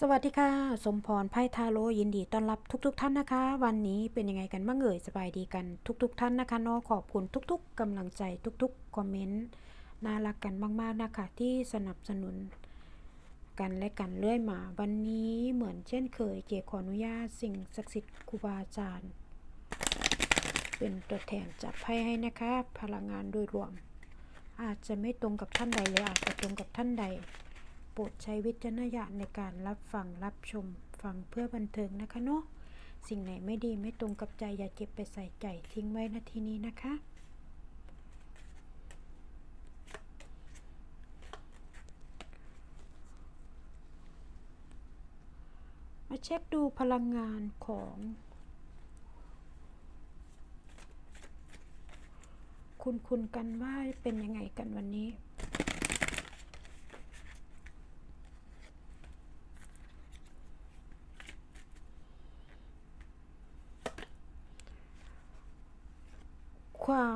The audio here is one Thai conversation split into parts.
สวัสดีค่ะ สมพรไพ่ทาโร่ยินดีต้อนรับทุกๆทท่านนะคะ วันนี้เป็นยังไงกันบ้างเอ่ยสบายดีกันทุก ๆทท่านนะคะนาะขอบคุณทุก ๆกำลังใจทุก ๆ คอมเมนต์น่ารักกันมาก ๆ นะคะ ที่สนับสนุนกันและกันเรื่อยมา วันนี้เหมือนเช่นเคยเกียขออนุญาตสิ่งศักดิ์สิทธิ์ครูบาอาจารย์ เป็นตัวแทนจับไพ่ให้นะคะ พลังงานโดยรวม อาจจะไม่ตรงกับท่านใดหรืออาจจะตรงกับท่านใด ปรดใช้วิจารณญาณในการรับฟังรับชมฟังเพื่อบันเทิงนะคะเนาะสิ่งไหนไม่ดีไม่ตรงกับใจอย่าเก็บไปใส่ใจทิ้งไว้นาทีนี้นะคะมาเช็คดูพลังงานของ คุณคุณกันว่าเป็นยังไงกันวันนี้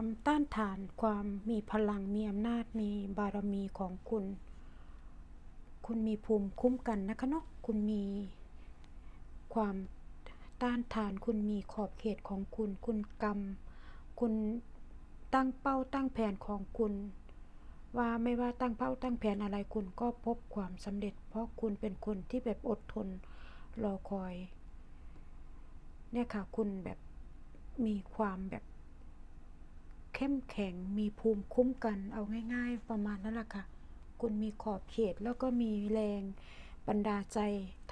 ความต้านทาน ความมีพลังมีอำนาจมีบารมีของคุณ คุณมีภูมิคุ้มกันนะคะเนาะคุณมีความต้านทาน คุณมีขอบเขตของคุณ คุณกรรม คุณตั้งเป้าตั้งแผนของคุณ ว่าไม่ว่าตั้งเป้าตั้งแผนอะไรคุณก็พบความสำเร็จ เพราะคุณเป็นคนที่แบบอดทนรอคอย เนี่ยค่ะคุณแบบมีความแบบ เข้มแข็งมีภูมิคุ้มกันเอาง่าย ๆ ประมาณนั้นแหละค่ะ คุณมีขอบเขตแล้วก็มีแรงบันดาใจ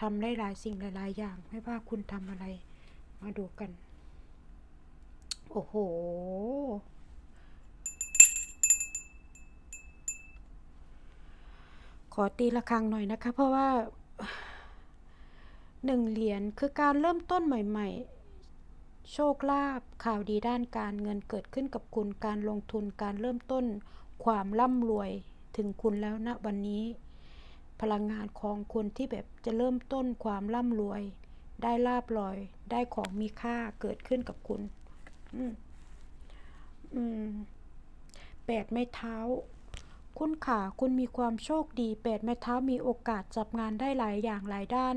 ทำได้หลายสิ่งหลายๆอย่าง ไม่ว่าคุณทำอะไร มาดูกัน โอ้โหขอตีละครังหน่อยนะคะ เพราะว่าหนึ่งเหรียญคือการเริ่มต้นใหม่ ๆ โชคลาภข่าวดีด้านการเงินเกิดขึ้นกับคุณการลงทุนการเริ่มต้น ความร่ำรวยถึงคุณแล้วนะวันนี้ พลังงานของคุณที่แบบจะเริ่มต้นความร่ำรวย ได้ลาบลอย ได้ของมีค่าเกิดขึ้นกับคุณ อืมอืมแปดไม้เท้า คุณขาคุณมีความโชคดีแปดไม้เท้ามีโอกาสจับงานได้หลายอย่างหลายด้าน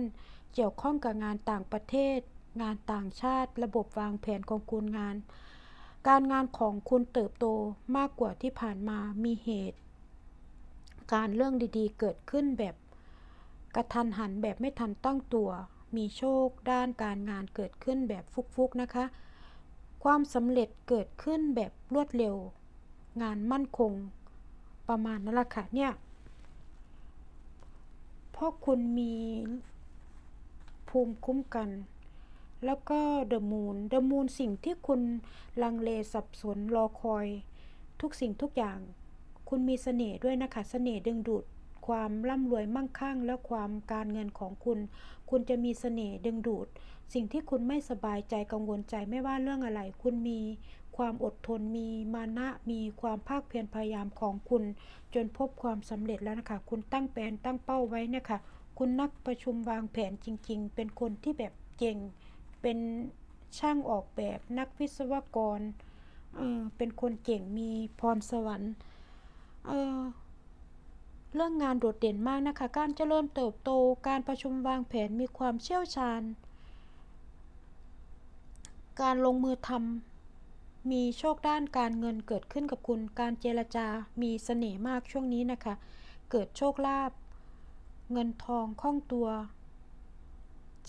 เกี่ยวข้องกับงานต่างประเทศ งานต่างชาติ ระบบวางแผนของคุณงาน การงานของคุณเติบโตมากกว่าที่ผ่านมามีเหตุ การเรื่องดีๆ เกิดขึ้นแบบกระทันหันแบบไม่ทันตั้งตัว มีโชคด้านการงานเกิดขึ้นแบบฟุกๆนะคะ ความสำเร็จเกิดขึ้นแบบรวดเร็ว งานมั่นคง ประมาณนั้นแหละค่ะเนี่ยเพราะคุณมีภูมิคุ้มกัน แล้วก็เดอะมูนเดอะมูนสิ่งที่คุณลังเลสับสนรอคอย ทุกสิ่งทุกอย่าง คุณมีเสน่ห์ด้วยนะคะเสน่ห์ดึงดูดความร่ำรวยมั่งคั่ง และความการเงินของคุณ คุณจะมีเสน่ห์ดึงดูด สิ่งที่คุณไม่สบายใจกังวลใจไม่ว่าเรื่องอะไร คุณมีความอดทนมีมานะมีความภาคเพียรพยายามของคุณ จนพบความสำเร็จแล้วนะคะ คุณตั้งแผนตั้งเป้าไว้เนะคะ คุณนักประชุมวางแผนจริง ๆ เป็นคนที่แบบเก่ง เป็นช่างออกแบบนักวิศวกรเออเป็นคนเก่งมีพรสวรรค์เออเรื่องงานโดดเด่นมากนะคะ การเจริญเติบโต การประชุมวางแผนมีความเชี่ยวชาญ การลงมือทำมีโชคด้านการเงินเกิดขึ้นกับคุณ การเจรจา มีเสน่ห์มากช่วงนี้นะคะ เกิดโชคลาภ เงินทองคล่องตัว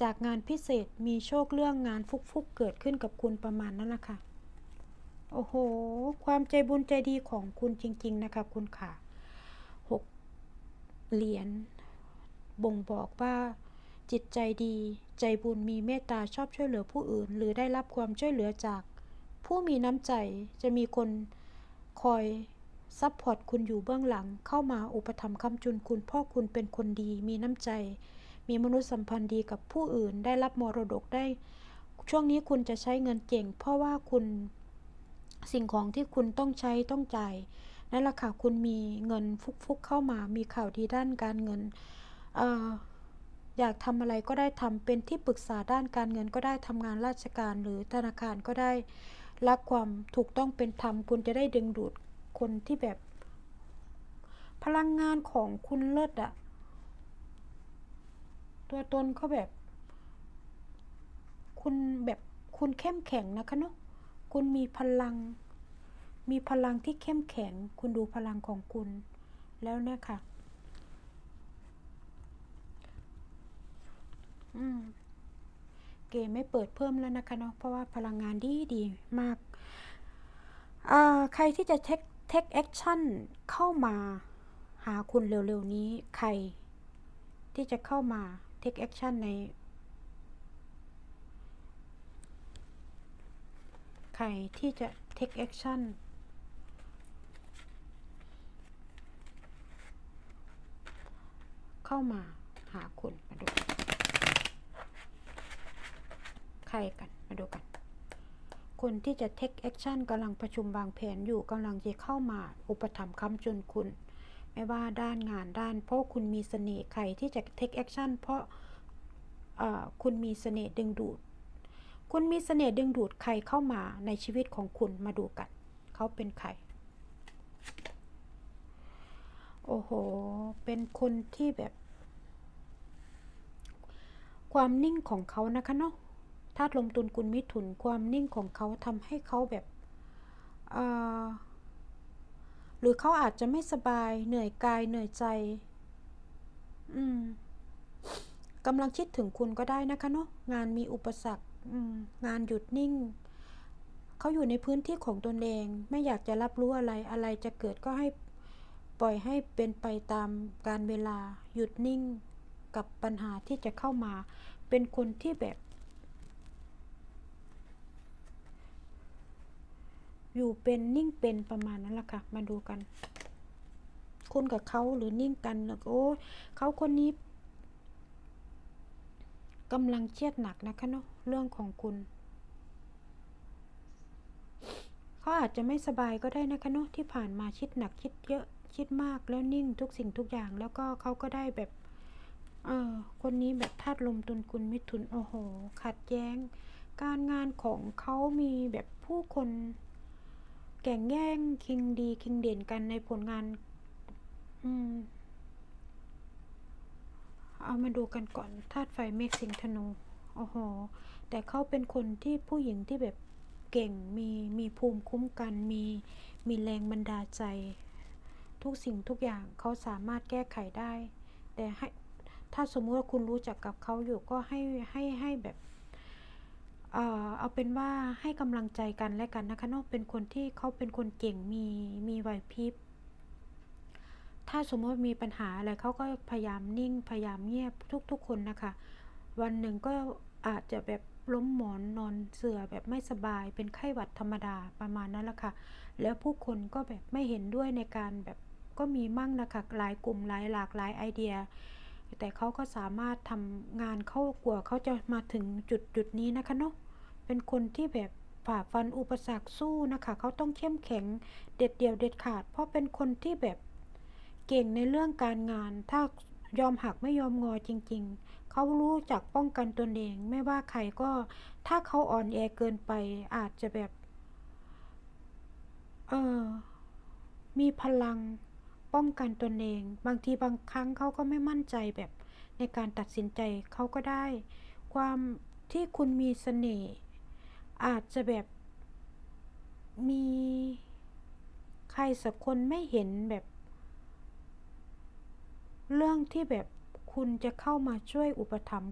จากงานพิเศษมีโชคเรื่องงานฟุกๆเกิดขึ้นกับคุณประมาณนั้นแหละค่ะ โอ้โห ความใจบุญใจดีของคุณจริง ๆ นะคะ คุณค่ะหกเหรียญบ่งบอกว่าจิตใจดีใจบุญมีเมตตาชอบช่วยเหลือผู้อื่น หรือได้รับความช่วยเหลือจากผู้มีน้ำใจจะมีคนคอยซัพพอร์ตคุณอยู่เบื้องหลังเข้ามาอุปถัมภ์คำจุนคุณพ่อคุณเป็นคนดีมีน้ำใจ มีมนุษยสัมพันธ์ดีกับผู้อื่น ได้รับมรดกได้ ช่วงนี้คุณจะใช้เงินเก่ง เพราะว่าคุณสิ่งของที่คุณต้องใช้ต้องจ่ายนั่นแหละค่ะคุณมีเงินฟุกๆเข้ามา มีข่าวดีด้านการเงินเอออยากทำอะไรก็ได้ทำเป็นที่ปรึกษาด้านการเงินก็ได้ทำงานราชการหรือธนาคารก็ได้รักความถูกต้องเป็นธรรม คุณจะได้ดึงดูดคนที่แบบ พลังงานของคุณเลิศอะ ตัวตนเขาแบบ คุณแบบคุณเข้มแข็งนะคะเนาะคุณมีพลัง มีพลังที่เข้มแข็ง คุณดูพลังของคุณ แล้วเนี่ยค่ะ อืมเกมไม่เปิดเพิ่มแล้วนะคะเนาะเพราะว่าพลังงานดีดีมากอ่าใครที่จะเทคเทคแอคชั่นเข้ามาหาคุณเร็วๆนี้ ใครที่จะเข้ามา เทคแอคชั่นใน ใครที่จะ take action เข้ามาหาคุณมาดู ใครกัน มาดูกัน คนที่จะ take action กำลังประชุมวางแผนอยู่กำลังจะเข้ามา อุปถัมภ์คำจุนคุณ ไม่ว่าด้านงานด้าน เพราะคุณมีเสน่ห์ใครที่จะ take action เพราะคุณมีเสน่ห์ดึงดูด คุณมีเสน่ห์ดึงดูดใครเข้ามาในชีวิตของคุณมาดูกัน เขาเป็นใคร โอ้โห เป็นคนที่แบบ ความนิ่งของเขานะคะเนาะธาตุลมตุลกุลมิถุนความนิ่งของเขาทำให้เขาแบบเอ่อ หรือเขาอาจจะไม่สบาย เหนื่อยกายเหนื่อยใจ อืมกำลังคิดถึงคุณก็ได้นะคะเนาะงานมีอุปสรรคงานหยุดนิ่ง เขาอยู่ในพื้นที่ของตนเอง ไม่อยากจะรับรู้อะไรอะไรจะเกิดก็ให้ปล่อยให้เป็นไปตามการเวลาหยุดนิ่งกับปัญหาที่จะเข้ามา เป็นคนที่แบบ อยู่เป็นนิ่งเป็นประมาณนั้นแหละค่ะ มาดูกัน คุณกับเขาหรือนิ่งกันแล้วก็โอ้เขาคนนี้กำลังเครียดหนักนะคะเนาะเรื่องของคุณเขาอาจจะไม่สบายก็ได้นะคะเนาะที่ผ่านมาคิดหนักคิดเยอะคิดมากแล้วนิ่งทุกสิ่งทุกอย่าง แล้วก็เขาก็ได้แบบ เออคนนี้แบบธาตุลมตุลกุลมิถุนโอ้โหขัดแย้ง การงานของเขามีแบบผู้คน แก่งแย่งคิงดีคิงเด่นกันในผลงาน อืม เอามาดูกันก่อนธาตุไฟเมฆสิงธนู โอ้โห แต่เขาเป็นคนที่ผู้หญิงที่แบบเก่ง มีมีภูมิคุ้มกัน มีมีแรงบันดาลใจ ทุกสิ่งทุกอย่างเขาสามารถแก้ไขได้ แต่ให้ถ้าสมมุติว่าคุณรู้จักกับเขาอยู่ก็ให้ให้ให้แบบ เอ่อเอาเป็นว่าให้กำลังใจกันและกันนะคะนอกเป็นคนที่เขาเป็นคนเก่งมีมีไหวพริบ ถ้าสมมติมีปัญหาอะไรเขาก็พยายามนิ่งพยายามเงียบทุก ๆ คนนะคะ วันหนึ่งก็อาจจะแบบล้มหมอนนอนเสื่อแบบไม่สบายเป็นไข้หวัดธรรมดาประมาณนั้นแหละค่ะ แล้วผู้คนก็แบบไม่เห็นด้วยในการแบบก็มีมั่งนะคะหลายกลุ่มหลายหลากหลายไอเดีย แต่เขาก็สามารถทำงานเข้ากว่าเขาจะมาถึงจุดจุดนี้นะคะเนาะเป็นคนที่แบบฝ่าฟันอุปสรรคสู้นะคะเขาต้องเข้มแข็งเด็ดเดี่ยวเด็ดขาด เพราะเป็นคนที่แบบเก่งในเรื่องการงาน ถ้ายอมหักไม่ยอมงอจริง ๆ เขารู้จักป้องกันตนเอง ไม่ว่าใครก็ถ้าเขาอ่อนแอเกินไปอาจจะแบบ เออมีพลัง ป้องกันตนเอง บางทีบางครั้งเขาก็ไม่มั่นใจแบบในการตัดสินใจเขาก็ได้ ความที่คุณมีเสน่ห์อาจจะแบบมีใครสักคนไม่เห็นแบบ เรื่องที่แบบคุณจะเข้ามาช่วยอุปถัมภ์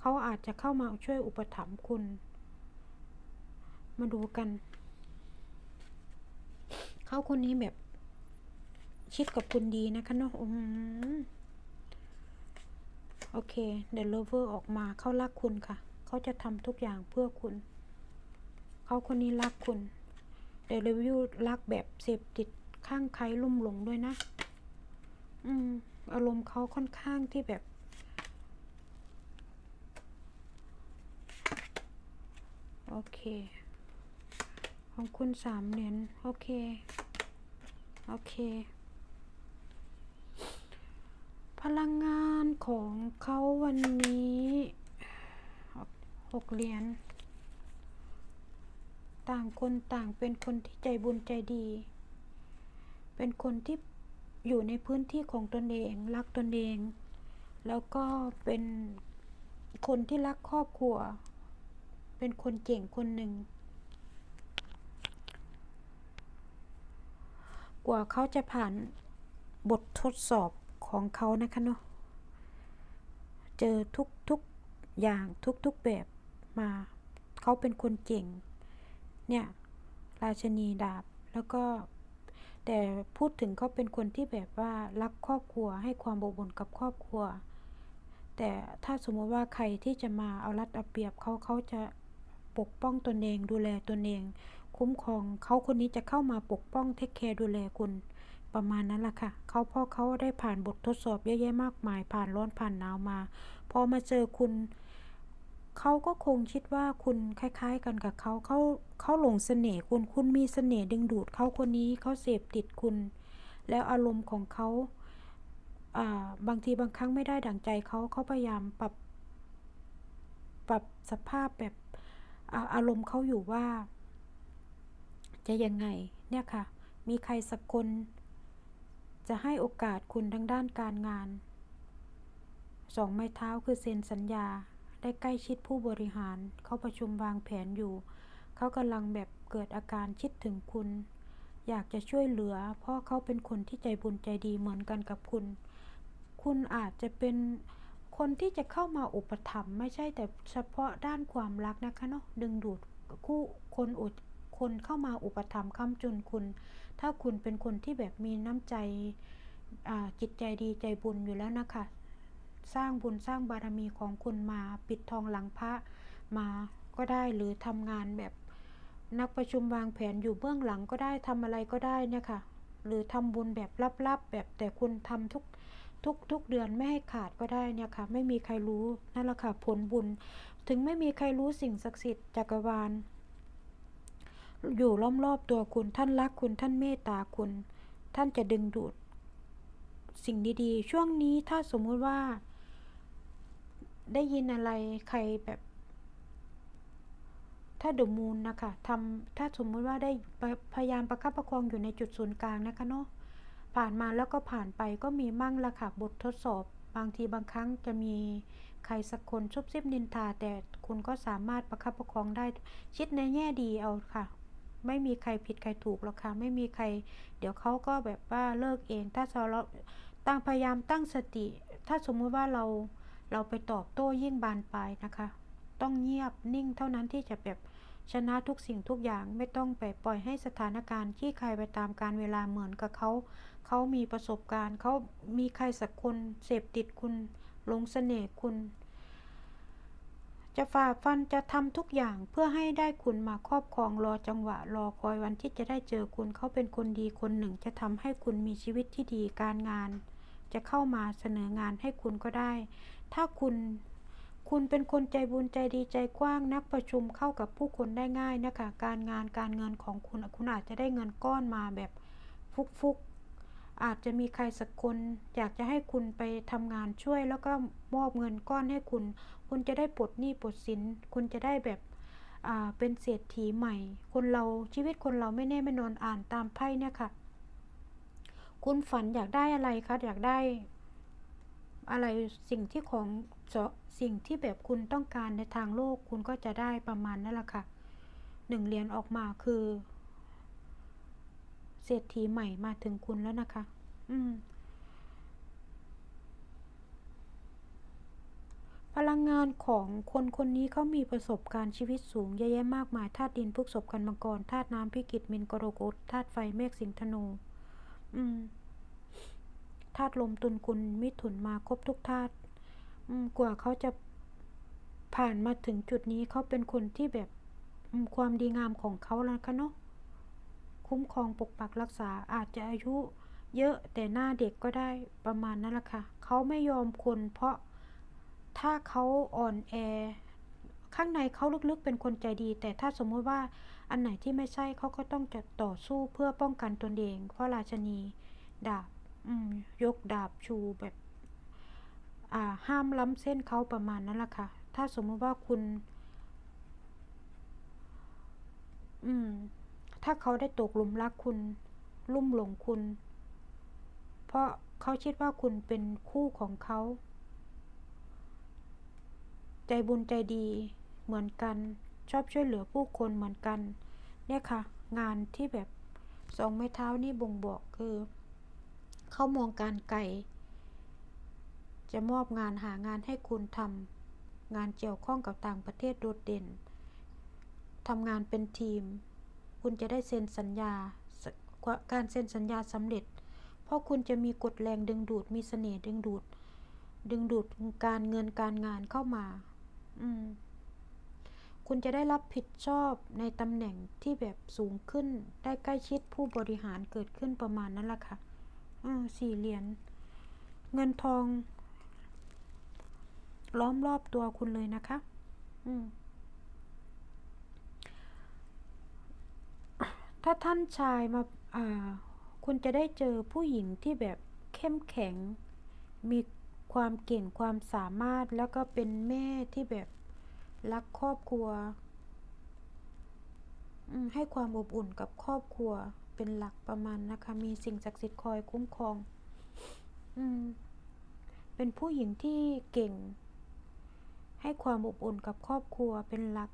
เขาอาจจะเข้ามาช่วยอุปถัมภ์คุณ มาดูกัน เขาคนนี้แบบ คิดกับคุณดีนะคะเนาะอืมโอเค เดลเวอร์ออกมาเขารักคุณค่ะ เขาจะทำทุกอย่างเพื่อคุณ เขาคนนี้รักคุณ เดี๋ยวรีวิวรักแบบเสพติดข้างใครลุ่มหลงด้วยนะ อืม อารมณ์เขาค่อนข้างที่แบบ โอเค ของคุณสามเหรียญโอเค โอเค พลังงานของเขาวันนี้หกเหรียญต่างคนต่างเป็นคนที่ใจบุญใจดี เป็นคนที่อยู่ในพื้นที่ของตนเอง รักตนเอง แล้วก็เป็นคนที่รักครอบครัว เป็นคนเก่งคนหนึ่ง กว่าเขาจะผ่านบททดสอบ ของเขานะคะเนาะเจอทุกทุกอย่างทุกทุกแบบมาเขาเป็นคนเก่ง เนี่ย ราชนีดาบแล้วก็แต่พูดถึงเขาเป็นคนที่แบบว่ารักครอบครัวให้ความอบอุ่นกับครอบครัว แต่ถ้าสมมติว่าใครที่จะมาเอารัดเอาเปรียบเขาเขาจะปกป้องตนเองดูแลตนเอง คุ้มครองเขาคนนี้จะเข้ามาปกป้องเทคแคร์ดูแลคุณ ประมาณนั้นแหละค่ะ เขาพราะเขาได้ผ่านบททดสอบเยอะแยะมากมาย ผ่านร้อนผ่านหนาวมา พอมาเจอคุณ เขาก็คงคิดว่าคุณคล้าย ๆ กันกับเขาเขาเขาหลงเสน่ห์คุณคุณมีเสน่ห์ดึงดูดเขาคนนี้เขาเสพติดคุณ แล้วอารมณ์ของเขาอ่าบางทีบางครั้งไม่ได้ดั่งใจเขาเขาพยายามปรับ ปรับสภาพแบบออารมณ์เขาอยู่ว่า จะยังไงเนี่ยค่ะ มีใครสักคน จะให้โอกาสคุณทางด้านการงานสองไม้เท้าคือเซ็นสัญญา ได้ใกล้ชิดผู้บริหาร เขาประชุมวางแผนอยู่ เขากำลังแบบเกิดอาการคิดถึงคุณ อยากจะช่วยเหลือ เพราะเขาเป็นคนที่ใจบุญใจดีเหมือนกันกับคุณ คุณอาจจะเป็นคนที่จะเข้ามาอุปถัมภ์ไม่ใช่แต่เฉพาะด้านความรักนะคะเนาะดึงดูดคู่คนอุดคนเข้ามาอุปถัมภ์ค้ำจุนคุณ ถ้าคุณเป็นคนที่แบบมีน้ำใจจิตใจดีใจบุญอยู่แล้วนะคะ สร้างบุญสร้างบารมีของคุณมาปิดทองหลังพระมาก็ได้หรือทำงานแบบนักประชุมวางแผนอยู่เบื้องหลังก็ได้ทำอะไรก็ได้นี่ค่ะหรือทำบุญแบบลับๆ แบบแต่คุณทำทุกทุกทุกเดือนไม่ให้ขาดก็ได้เนี่ยค่ะ ไม่มีใครรู้นั่นแหละค่ะผลบุญ ถึงไม่มีใครรู้สิ่งศักดิ์สิทธิ์จักรวาล อยู่ล้อมรอบตัวคุณ ท่านรักคุณ ท่านเมตตาคุณ ท่านจะดึงดูด สิ่งดีๆ ช่วงนี้ถ้าสมมุติว่า ได้ยินอะไรใครแบบ ถ้าเดอมูนนะคะทำถ้าสมมุติว่าได้พยายามประคับประคองอยู่ในจุดศูนย์กลางนะคะเนาะ ผ่านมาแล้วก็ผ่านไปก็มีมั่งละค่ะ บททดสอบ บางทีบางครั้งจะมีใครสักคนชุบซิบนินทาแต่คุณก็สามารถประคับประคองได้ คิดในแง่ดีเอาค่ะ ไม่มีใครผิดใครถูกหรอกค่ะไม่มีใคร เดี๋ยวเขาก็แบบว่าเลิกเอง ถ้าเราตั้งพยายามตั้งสติ ถ้าสมมุติว่าเราเราไปตอบโต้ยิ่งบานปลายนะคะ ต้องเงียบนิ่งเท่านั้นที่จะแบบชนะทุกสิ่งทุกอย่างไม่ต้องไปปล่อยให้สถานการณ์ที่ใครไปตามการเวลาเหมือนกับเขา เขามีประสบการณ์ เขามีใครสักคนเสพติดคุณหลงเสน่ห์คุณ จะฝ่าฟันจะทำทุกอย่างเพื่อให้ได้คุณมาครอบครองรอจังหวะ รอคอยวันที่จะได้เจอคุณเขาเป็นคนดีคนหนึ่ง จะทำให้คุณมีชีวิตที่ดีการงาน จะเข้ามาเสนองานให้คุณก็ได้ ถ้าคุณคุณเป็นคนใจบุญใจดีใจกว้างนักประชุมเข้ากับผู้คนได้ง่ายนะคะ การงานการเงินของคุณคุณอาจจะได้เงินก้อนมาแบบฟุก อาจจะมีใครสักคนอยากจะให้คุณไปทำงานช่วย แล้วก็มอบเงินก้อนให้คุณ คุณจะได้ปลดหนี้ปลดสิน คุณจะได้แบบเป็นเศรษฐีใหม่ คนเราชีวิตคนเราไม่แน่ไม่นอนอ่านตามไพ่เนี่ยค่ะ คุณฝันอยากได้อะไรคะ อยากได้อะไรสิ่งที่ของสิ่งที่แบบคุณต้องการในทางโลก คุณก็จะได้ประมาณนั่นแหละค่ะหนึ่งเหรียญออกมาคือ เศรษฐีใหม่มาถึงคุณแล้วนะคะ อืม พลังงานของคนคนนี้เขามีประสบการณ์ชีวิตสูงเยอะแยะมากมายธาตุดินพฤกษบกันมังกรธาตุน้ำพิกิตมินกรกฎธาตุไฟเมฆสิงธนู อืมธาตุลมตุลกุลมิถุนมาครบทุกธาตุกว่าเขาจะผ่านมาถึงจุดนี้เขาเป็นคนที่แบบความดีงามของเขาแล้วคะเนาะ คุ้มครองปกปักรักษาอาจจะอายุเยอะแต่หน้าเด็กก็ได้ประมาณนั้นแหละค่ะ เขาไม่ยอมคนเพราะถ้าเขาอ่อนแอ ข้างในเขาลึกๆเป็นคนใจดี แต่ถ้าสมมุติว่าอันไหนที่ไม่ใช่เขาก็ต้องจะต่อสู้เพื่อป้องกันตนเอง เพราะราชนีดาบยกดาบชูแบบห้ามล้ำเส้นเขาประมาณนั้นแหละค่ะ ถ้าสมมติว่าคุณ อืม ถ้าเขาได้ตกหลุมรักคุณ ลุ่มหลงคุณ เพราะเขาคิดว่าคุณเป็นคู่ของเขา ใจบุญใจดีเหมือนกัน ชอบช่วยเหลือผู้คนเหมือนกัน เนี่ยค่ะ งานที่แบบสองไม้เท้านี่บ่งบอกคือ เขามองการไกลจะมอบงานหางานให้คุณทำงานเกี่ยวข้องกับต่างประเทศโดดเด่นทำงานเป็นทีม คุณจะได้เซ็นสัญญา การเซ็นสัญญาสำเร็จ เพราะคุณจะมีกฎแรงดึงดูด มีเสน่ห์ดึงดูด ดึงดูดการเงินการงานเข้ามา อืม คุณจะได้รับผิดชอบในตำแหน่งที่แบบสูงขึ้น ได้ใกล้ชิดผู้บริหารเกิดขึ้นประมาณนั้นแหละค่ะอืมสี่เหรียญ เงินทอง ล้อมรอบตัวคุณเลยนะคะ อืม ถ้าท่านชายมาาคุณจะได้เจอผู้หญิงที่แบบเข้มแข็ง มีความเก่งความสามารถแล้วก็เป็นแม่ที่แบบรักครอบครัว ให้ความอบอุ่นกับครอบครัวเป็นหลักประมาณนะคะ มีสิ่งศักดิ์สิทธิ์คอยคุ้มครองอืมเป็นผู้หญิงที่เก่ง ให้ความอบอุ่นกับครอบครัวเป็นหลัก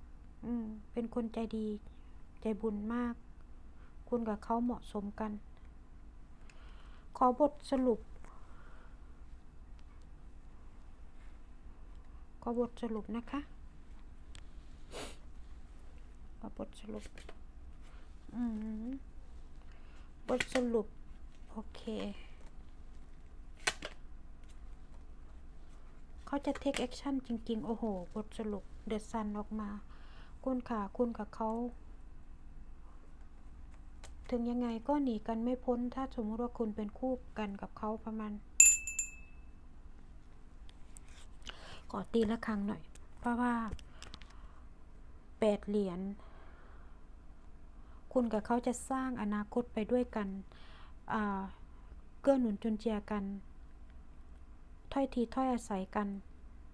อืมเป็นคนใจดี ใจบุญมาก คุณกับเขาเหมาะสมกัน ขอบทสรุป ขอบทสรุปนะคะ ขอบทสรุป อืมบทสรุป โอเค เขาจะ take action จริง ๆ โอ้โห บทสรุป เดอะซันออกมา คุณค่ะ คุณกับเขา ถึงยังไงก็หนีกันไม่พ้น ถ้าสมมติว่าคุณเป็นคู่กันกับเขาประมาณขอตีละครั้งหน่อย เพราะว่าแปดเหรียญคุณกับเขาจะสร้างอนาคตไปด้วยกันเกื้อหนุนจุนเจียกัน ถ้อยทีถ้อยอาศัยกัน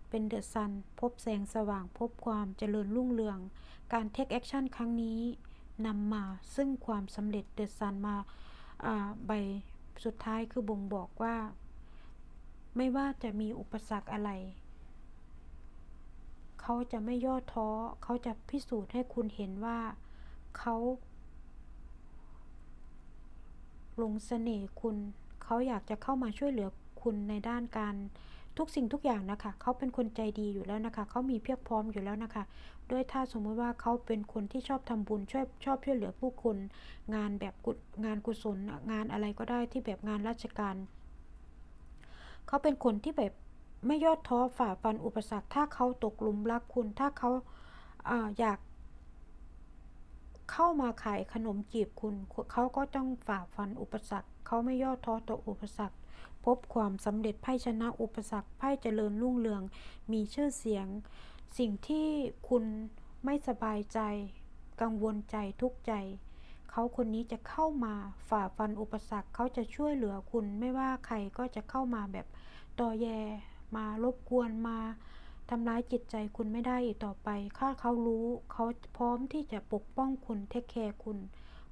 เป็นเดอะซัน พบแสงสว่างพบความเจริญรุ่งเรือง การเทคแอคชั่นครั้งนี้ นำมาซึ่งความสำเร็จเดอะซันมาใบสุดท้ายคือบ่งบอกว่า ไม่ว่าจะมีอุปสรรคอะไร เขาจะไม่ย่อท้อ เขาจะพิสูจน์ให้คุณเห็นว่าเขาลงเสน่ห์คุณ เขาอยากจะเข้ามาช่วยเหลือคุณในด้านการ ทุกสิ่งทุกอย่างนะคะ เขาเป็นคนใจดีอยู่แล้วนะคะ เขามีเพียบพร้อมอยู่แล้วนะคะ ด้วยถ้าสมมติว่าเขาเป็นคนที่ชอบทำบุญช่วยชอบช่วยเหลือผู้คน งานแบบงานกุศลงานอะไรก็ได้ที่แบบงานราชการ เขาเป็นคนที่แบบไม่ยอดท้อฝ่าฟันอุปสรรค ถ้าเขาตกหลุมรักคุณ ถ้าเขาอาอยากเข้ามาขายขนมจีบคุณ เขาก็ต้องฝ่าฟันอุปสรรค เขาไม่ย่อท้อต่ออุปสรรค พบความสำเร็จไพ่ชนะอุปสรรคไพ่เจริญรุ่งเรือง มีชื่อเสียง สิ่งที่คุณไม่สบายใจ กังวลใจทุกใจ เขาคนนี้จะเข้ามาฝ่าฟันอุปสรรคเขาจะช่วยเหลือคุณไม่ว่าใครก็จะเข้ามาแบบต่อแยมารบกวนมาทำร้ายจิตใจคุณไม่ได้อีกต่อไป ถ้าเขารู้ เขาพร้อมที่จะปกป้องคุณ เทคแคร์คุณ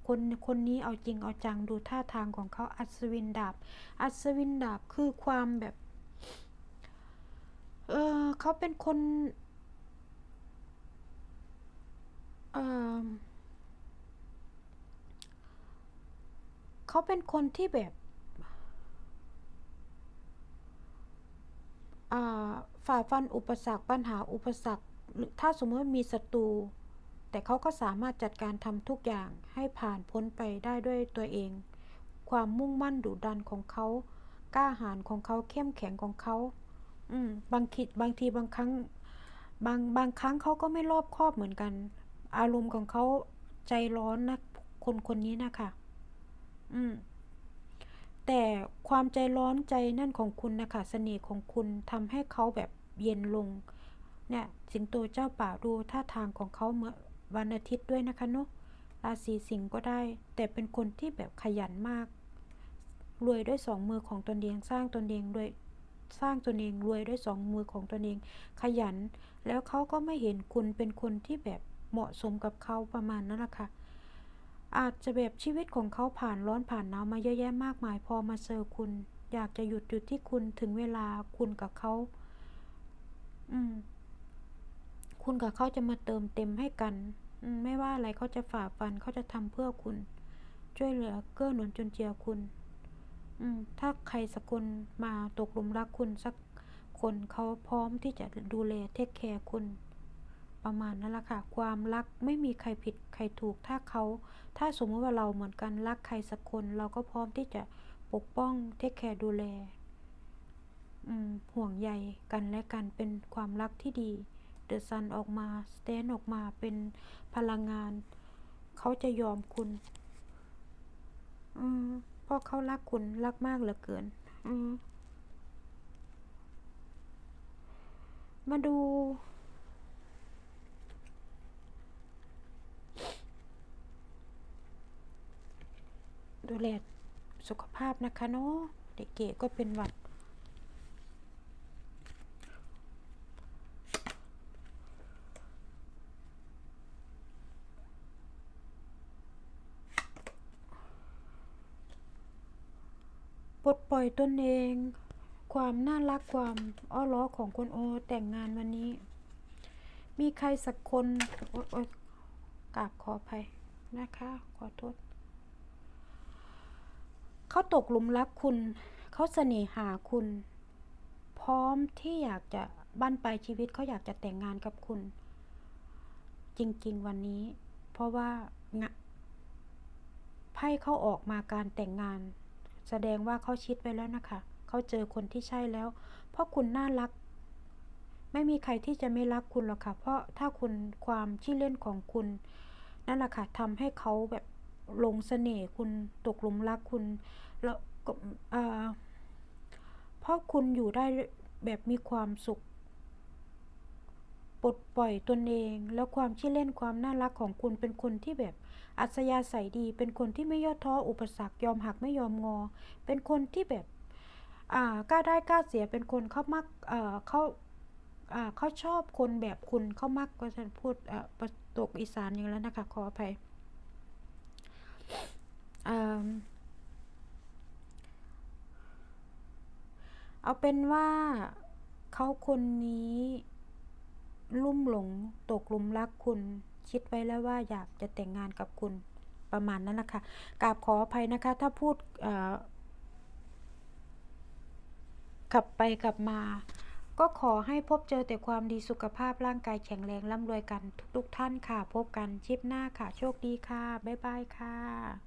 คนคนนี้เอาจริงเอาจังดูท่าทางของเขาอัศวินดาบ อัศวินดาบคือความแบบ เออเขาเป็นคนเออเขาเป็นคนที่แบบฝ่าฟันอุปสรรคปัญหาอุปสรรค ถ้าสมมติมีศัตรู แต่เขาก็สามารถจัดการทำทุกอย่างให้ผ่านพ้นไปได้ด้วยตัวเอง ความมุ่งมั่นดุดันของเขา กล้าหาญของเขาเข้มแข็งของเขา อืมบางคิดบางทีบางครั้ง บางบางครั้งเขาก็ไม่รอบคอบเหมือนกัน อารมณ์ของเขาใจร้อนนะคนคนนี้นะคะอืมแต่ความใจร้อนใจนั่นของคุณนะคะเสน่ห์ของคุณทำให้เขาแบบเย็นลง เนี่ย สิงโตเจ้าป่าดูท่าทางของเขาเมื่อ วันอาทิตย์ด้วยนะคะเนาะราศีสิงห์ก็ได้ แต่เป็นคนที่แบบขยันมาก รวยด้วยสองมือของตนเองสร้างตนเองด้วยสร้างตนเองรวยด้วยสองมือของตนเอง ขยัน แล้วเขาก็ไม่เห็นคุณเป็นคนที่แบบเหมาะสมกับเขาประมาณนั้นแหละค่ะอาจจะแบบชีวิตของเขาผ่านร้อนผ่านหนาวมาเยอะแยะมากมาย พอมาเจอคุณ อยากจะหยุดหยุดที่คุณถึงเวลาคุณกับเขา อืม คุณกับเขาจะมาเติมเต็มให้กัน ไม่ว่าอะไรเขาจะฝ่าฟันเขาจะทำเพื่อคุณ ช่วยเหลือเกื้อหนุนจนเจือคุณ อืถ้าใครสักคนมาตกหลุมรักคุณสักคนเขาพร้อมที่จะดูแลเทคแคร์คุณ ประมาณนั้นละค่ะ ความรักไม่มีใครผิดใครถูกถ้าเขาถ้าสมมติว่าเราเหมือนกันรักใครสักคน เราก็พร้อมที่จะปกป้องเทคแคร์ดูแลห่วงใยกันและกันเป็นความรักที่ดี เดอะซันออกมาสแตนออกมาเป็นพลังงาน เขาจะยอมคุณ อืมเพราะเขารักคุณรักมากเหลือเกิน อืมมาดู ดูแลสุขภาพนะคะเนาะเด็กเก๋ก็เป็นหวัด ปลดปล่ อยตนเอง ความน่ารักความอ้อล้อของคนโอแต่งงานวันนี้ มีใครสักคนโอ๊ยโอ๊ยกราบขออภัยนะคะ ขอโทษ เขาตกหลุมรักคุณ เขาเสน่หาคุณ พร้อมที่อยากจะบั้นปลายชีวิตเขาอยากจะแต่งงานกับคุณ จริง ๆ วันนี้ เพราะว่างะไพ่เขาออกมาการแต่งงาน แสดงว่าเขาชิดไว้แล้วนะคะ เขาเจอคนที่ใช่แล้ว เพราะคุณน่ารัก ไม่มีใครที่จะไม่รักคุณหรอกค่ะ เพราะถ้าคุณความขี้เล่นของคุณ นั่นแหละค่ะทำให้เขาแบบหลงเสน่ห์คุณตกหลุมรักคุณแล้วก็อ่าเพราะคุณอยู่ได้แบบมีความสุข ลดปล่อยตนเอง แล้วความขี้เล่นความน่ารักของคุณเป็นคนที่แบบอัธยาศัยดี เป็นคนที่ไม่ย่อท้ออุปสรรคยอมหักไม่ยอมงอ เป็นคนที่แบบอ่ากล้าได้กล้าเสียเป็นคนเขามักเอ่อเขาอ่าเขาชอบคนแบบคุณเขามักก็ฉันพูดอ่อประตกอีสานอย่างแล้วนะคะขออภัยอเอาเป็นว่าเขาคนนี้ ลุ่มหลงตกหลุมรักคุณ คิดไว้แล้วว่าอยากจะแต่งงานกับคุณประมาณนั้นนะคะกราบขออภัยนะคะ ถ้าพูดเอ่อกลับไปกลับมา ก็ขอให้พบเจอแต่ความดีสุขภาพร่างกายแข็งแรงร่ำรวยกันทุกๆท่านค่ะ พบกันชิปหน้าค่ะ โชคดีค่ะ บ๊ายบายค่ะ